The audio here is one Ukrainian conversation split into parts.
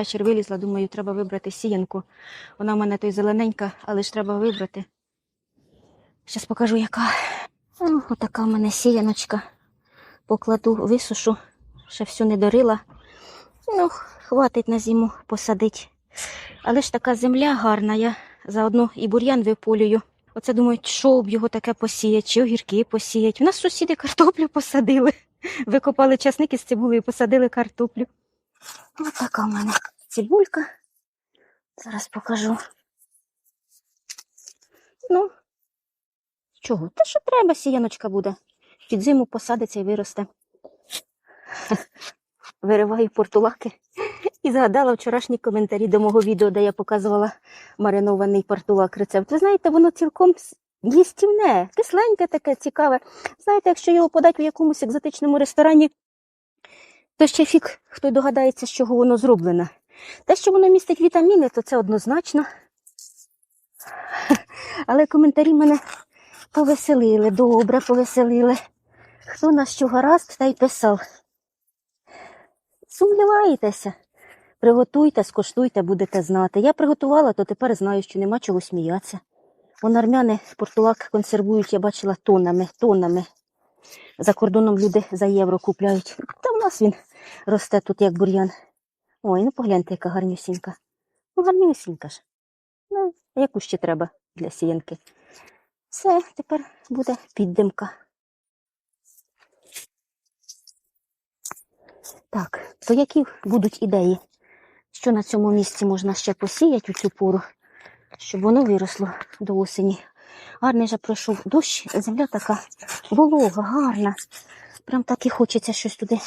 Вечір вилізла, думаю, треба вибрати сіянку. Вона в мене той зелененька, але ж треба вибрати. Зараз покажу, яка. О, отака в мене сіяночка. Покладу, висушу, ще всю не дорила. Ну, хватить на зиму посадить. Але ж така земля гарна, я заодно і бур'ян виполюю. Оце думаю, що б його таке посіять, чи огірки посіять. У нас сусіди картоплю посадили. Викопали часники з цибулею, посадили картоплю. Ось така в мене цибулька. Зараз покажу. Ну, чого? Те, що треба, сіяночка буде. Під зиму посадиться і виросте. Вириваю портулаки. І згадала вчорашні коментарі до мого відео, де я показувала маринований портулак рецепт. Ви знаєте, воно цілком їстівне, кисленьке таке, цікаве. Знаєте, якщо його подати в якомусь екзотичному ресторані, то ще фік, хто догадається, з чого воно зроблене. Те, що воно містить вітаміни, то це однозначно. Але коментарі мене повеселили, добре повеселили. Хто на що гаразд, та й писав. Сумніваєтеся? Приготуйте, скоштуйте, будете знати. Я приготувала, то тепер знаю, що нема чого сміятися. Вон армяни портулак консервують, я бачила тоннами, тоннами. За кордоном люди за євро купляють. Нас він росте тут, як бур'ян. Ой, ну погляньте, яка гарнюсінька. Ну, гарнюсінька ж. Ну, яку ще треба для сіянки? Все, тепер буде піддимка. Так, то які будуть ідеї? Що на цьому місці можна ще посіяти у цю пору, щоб воно виросло до осені. Гарний же пройшов дощ, земля така волога, гарна. Прям так і хочеться щось туди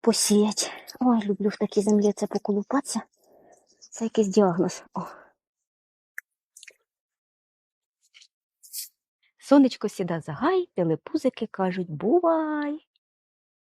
посіяти. Ой, люблю в такій землі це поколупатися. Це якийсь діагноз. О. Сонечко сіда за гай, телепузики кажуть бувай.